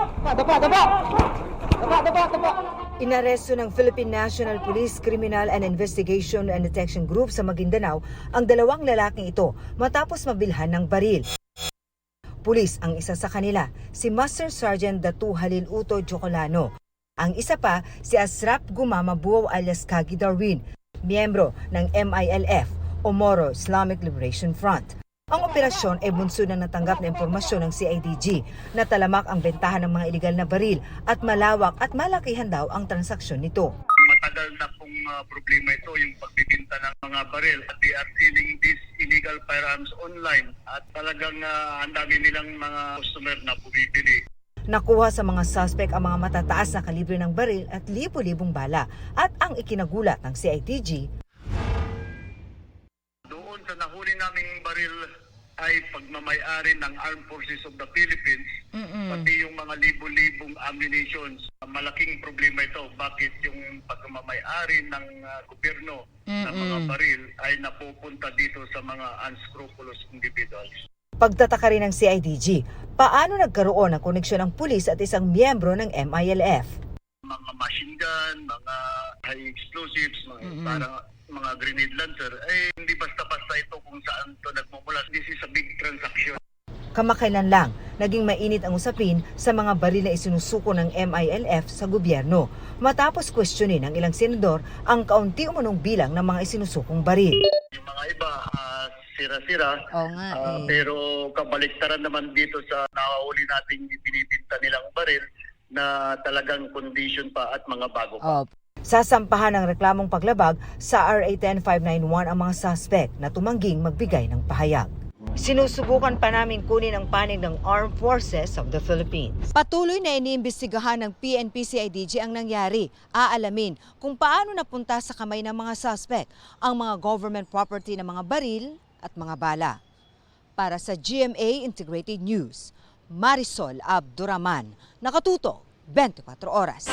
Dapa, dapa! Dapa, dapa, dapa! Inaresto ng Philippine National Police Criminal and Investigation and Detection Group sa Maguindanao ang dalawang lalaking ito matapos mabilhan ng baril. Pulis ang isa sa kanila, si Master Sergeant Datu Halil Uto Jocolano. Ang isa pa, si Asrap Gumama Buaw alias Kagi Darwin, miyembro ng MILF o Moro Islamic Liberation Front. Ang operasyon ay bunso ng natanggap na impormasyon ng CIDG na talamak ang bentahan ng mga iligal na baril at malawak at malakihan daw ang transaksyon nito. matagal na pong ah, problema ito, yung pagbibinta ng mga baril. At they are selling these illegal firearms online. At talagang ah, ang dami nilang mga customer na bumibili. Nakuha sa mga suspect ang mga matataas na kalibre ng baril at libo-libong bala at ang ikinagulat ng CIDG baril ay pagmamayari ng Armed Forces of the Philippines, pati yung mga libo-libong ammunitions. Malaking problema ito. Bakit yung pagmamayari ng ah, gobyerno ng mga baril ay napupunta dito sa mga unscrupulous individuals? Pagtataka rin ng CIDG, paano nagkaroon ng koneksyon ng pulis at isang miyembro ng MILF? mga machine gun, mga high explosives, mga parang mga grenade launcher, eh hindi basta-basta ito kung saan ito nagmumula. This is a big transaction. Kamakailan lang, naging mainit ang usapin sa mga baril na isinusuko ng MILF sa gobyerno matapos questionin ng ilang senador ang kaunti umunong bilang ng mga isinusukong baril. Yung mga iba, ah, sira-sira, Oo nga ah, eh. pero kabaliktaran naman dito sa nakahuli nating binibinta nilang baril na talagang condition pa at mga bago pa. Oh, Sasampahan ng reklamong paglabag sa RA 10591 ang mga suspect na tumangging magbigay ng pahayag. Sinusubukan pa namin kunin ang panig ng Armed Forces of the Philippines. Patuloy na iniimbestigahan ng PNP-CIDG ang nangyari. Aalamin kung paano napunta sa kamay ng mga suspect ang mga government property ng mga baril at mga bala. Para sa GMA Integrated News, Marisol Abduraman, nakatuto 24 oras.